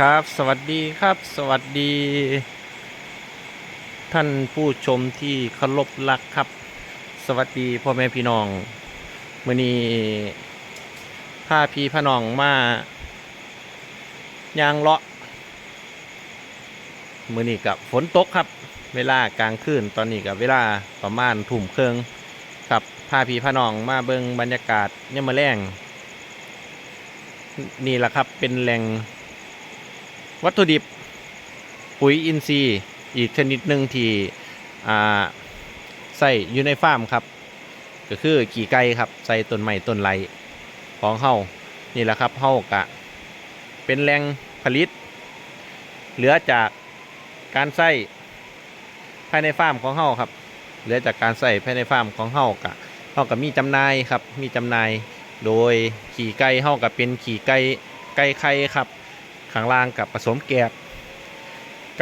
ครับ สวัสดีครับ สวัสดี ท่านผู้ชมที่เคารพรักครับ สวัสดีพ่อแม่พี่น้องมื่อนี้พาพี่พาน้องมายางเลาะมื่อนี้กับฝนตกครับ เวลากลางคืนตอนนี้กับเวลาประมาณทุ่มเครื่องครับพาพี่พาน้องมาเบิงบรรยากาศเนี่ยมมาแรงนี่แหละครับเป็นแหล่ง วัตถุดิบปุ๋ยอินทรีย์อีกชนิดหนึ่งที่ใส่อยู่ในฟาร์มครับ ก็คือขี่ไก่ครับใส่ต้นไม้ต้นไรของเฮานี่แหละครับเฮากะ เป็นแหล่งผลิต เหลือจากการใส่ภายในฟาร์มของเฮาครับ เหลือจากการใส่ภายในฟาร์มของเฮากะเฮากับมีจำหน่ายครับมีจำหน่ายโดยขี่ไก่เฮากับเป็นขี่ไก่ไก่ไข่ครับ ข้างล่างกับผสมแกบ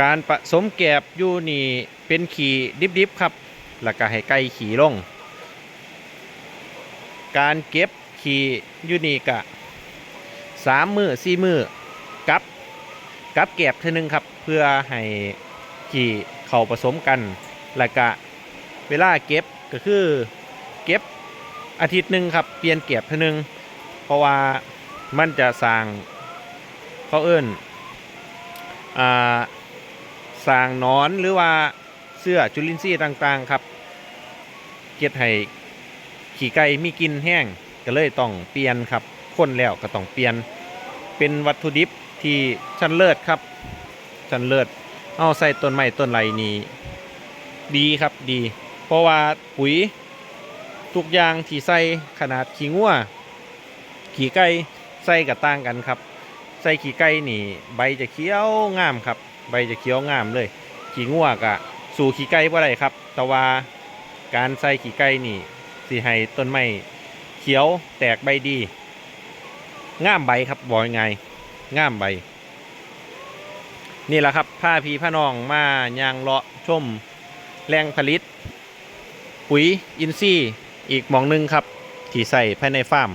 การผสมแกบอยู่นี่เป็นขี่ดิบๆครับแล้วก็ให้ไก่ขี่ลง การเก็บขี่อยู่นี่กะสามมือสี่มือกับกับแกบเท่านึงครับ เพื่อให้ขี่เข้าผสมกันแล้วก็เวลาเก็บก็คือเก็บอาทิตย์หนึ่งครับ เปลี่ยนแกบเท่านึง เพราะว่ามันจะสร้าง เขาเอิ้นอ่าสางนอนหรือว่าเสื้อจุลินทรีย์ต่างๆครับเก็ดให้ขี่ไก่มีกินแห้งก็เลยต้องเปลี่ยนครับคนแล้วก็ต้องเปลี่ยนเป็นวัตถุดิบที่ชั้นเลิศครับชั้นเลิศเอาใส่ต้นไม้ต้นไรนี่ดีครับดี เพราะว่าปุ๋ยทุกอย่างที่ใส่ขนาดขี้งัวขี่ไก่ใส่กับต่างกันครับ ใส่ขี้ไก่นี่ใบจะเขียวงามครับ ใบจะเขียวงามเลย ขี้งัวกะสู่ขี้ไก่บ่ได้ครับ แต่ว่าการใส่ขี้ไก่นี่สิให้ต้นไม้เขียวแตกใบดีงามใบครับบอกยังไงงามใบ นี่แหละครับผ้าพีผ้านองมายางเลาะชมแรงผลิต ปุ๋ยอินทรีย์อีกหมองหนึงครับ ที่ใส่ภายในฟาร์ม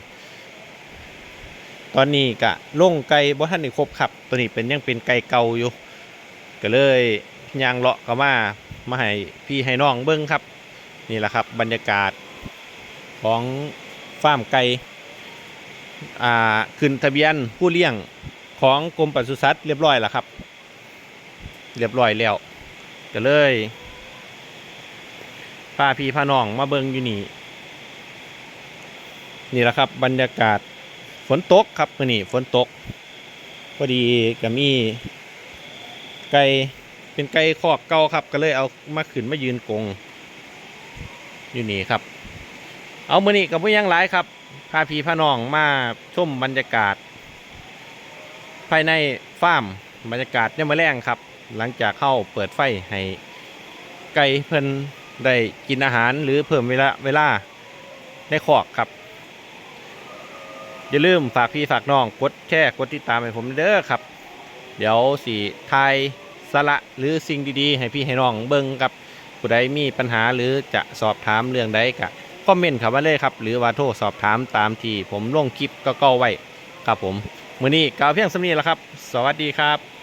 ตอนนี้กะล่งไก่บ่ทันได้ครบครับ ตัวนี้เป็นยังเป็นไก่เก่าอยู่ ก็เลยยางเลาะเข้ามามาให้พี่ให้น้องเบิ้งครับ นี่แหละครับบรรยากาศของฟาร์มไก่อ่าขึ้นทะเบียนผู้เลี้ยงของกรมปศุสัตว์เรียบร้อยแล้วครับ เรียบร้อยแล้วก็เลยพาพี่พาน้องมาเบิ้งอยู่นี่นี่แหละครับบรรยากาศ ฝนตกครับมื่อนี้ฝนตกพอดีก็มีไก่เป็นไก่คอกเก่าครับ ก็เลยเอามาขึ้นมายืนกรงอยู่นี่ครับ เอามื่อนี้กับผู้ยังหลายครับพาพี่พาน้องมาชมบรรยากาศ ภายในฟาร์มบรรยากาศเนี่ยมาแรงครับ หลังจากเข้าเปิดไฟให้ไก่เพิ่นได้กินอาหารหรือเพิ่มเวลาเวลาในคอกครับ อย่าลืมฝากพี่ฝากน้องกดแชร์กดติดตามให้ผมเด้อครับ เดี๋ยวสีไทยสาระหรือสิ่งดีๆ ให้พี่ให้น้องเบิ่งกับผู้ใดมีปัญหาหรือจะสอบถามเรื่องใดก็คอมเมนต์ครับมาเลยครับ หรือว่าโทรสอบถามตามที่ผมลงคลิปก็ก็ไว้ครับผมมื้อนี้กล่าวเพียงสำนีแล้วครับ สวัสดีครับ